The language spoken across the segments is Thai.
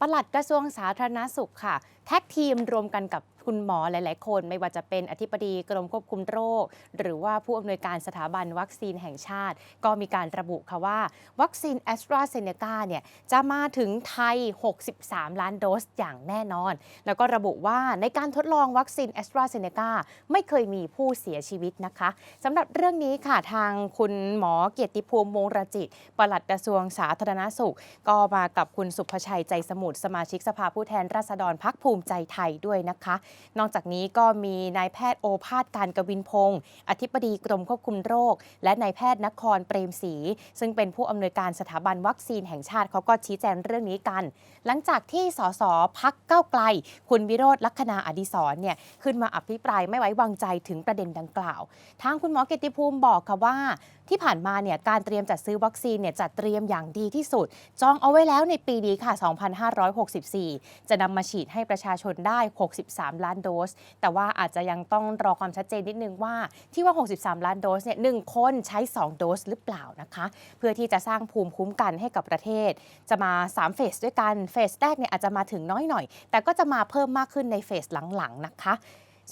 ปลัดกระทรวงสาธารณสุขค่ะ แท็กทีมรวมกันกับคุณหมอหลาย ๆ คน ไม่ว่าจะเป็นอธิบดีกรมควบคุมโรค หรือว่าผู้อำนวยการสถาบันวัคซีนแห่งชาติ ก็มีการระบุค่ะว่า วัคซีนแอสตราเซเนกาเนี่ยจะมาถึงไทย 63 ล้านโดสอย่างแน่นอน แล้วก็ระบุว่าในการทดลองวัคซีนแอสตราเซเนกาไม่เคยมีผู้เสียชีวิตนะคะสำหรับเรื่องนี้ค่ะทางคุณหมอเกียรติภูมิวงรจิตปลัดกระทรวงสาธารณสุข ก็มากับคุณสุภชัยใจสมุทรสมาชิกสภาผู้แทนราษฎรพักภูมิใจไทยด้วยนะคะ นอกจากนี้ก็มีนายแพทย์โอภาสการกวินพงศ์อธิบดีกรมควบคุมโรค และนายแพทย์นครเปรมศรีซึ่งเป็นผู้อำนวยการสถาบันวัคซีนแห่งชาติเขาก็ชี้แจงเรื่องนี้กัน หลังจากที่สสพักเก้าไกล คุณวิโรธลักษณาอดิศรเนี่ยขึ้นมาอภิปรายไม่ไว้วางใจถึงประเด็นดังกล่าวทางคุณหมอเกติภูมิบอกค่ะว่าที่ผ่านมาเนี่ยการเตรียมจัดซื้อวัคซีนเนี่ยจัดเตรียมอย่างดีที่สุด จองเอาไว้แล้วในปีนี้ค่ะ2564 จะนำมาฉีดให้ประชาชนได้ 63 ล้านโดส แต่ว่าอาจจะยังต้องรอความชัดเจนนิดนึงว่าที่ว่า 63 ล้านโดสเนี่ยหนึ่งคนใช้ 2 โดสหรือเปล่านะคะ เพื่อที่จะสร้างภูมิคุ้มกันให้กับประเทศ จะมา 3 เฟสด้วยกัน เฟสแรกเนี่ยอาจจะมาถึงน้อยหน่อย แต่ก็จะมาเพิ่มมากขึ้นในเฟสหลังๆนะคะ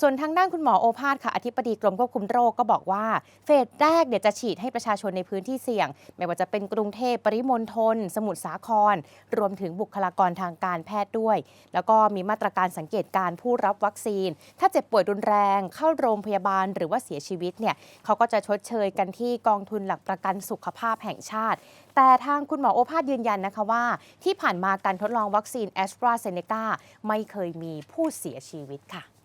ส่วนทางด้านคุณหมอโอภาสค่ะอธิบดีกรมควบคุมโรคก็บอกว่า เฟสแรกเนี่ยจะฉีดให้ประชาชนในพื้นที่เสี่ยง ไม่ว่าจะเป็นกรุงเทพปริมณฑลสมุทรสาคร รวมถึงบุคลากรทางการแพทย์ด้วย แล้วก็มีมาตรการสังเกตการผู้รับวัคซีน ถ้าเจ็บป่วยรุนแรงเข้าโรงพยาบาลหรือว่าเสียชีวิตเนี่ยเขาก็จะชดเชยกันที่กองทุนหลักประกันสุขภาพแห่งชาติ แต่ทางคุณหมอโอภาสยืนยันนะคะว่า ที่ผ่านมาการทดลองวัคซีนแอสตราเซเนกาไม่เคยมีผู้เสียชีวิตค่ะ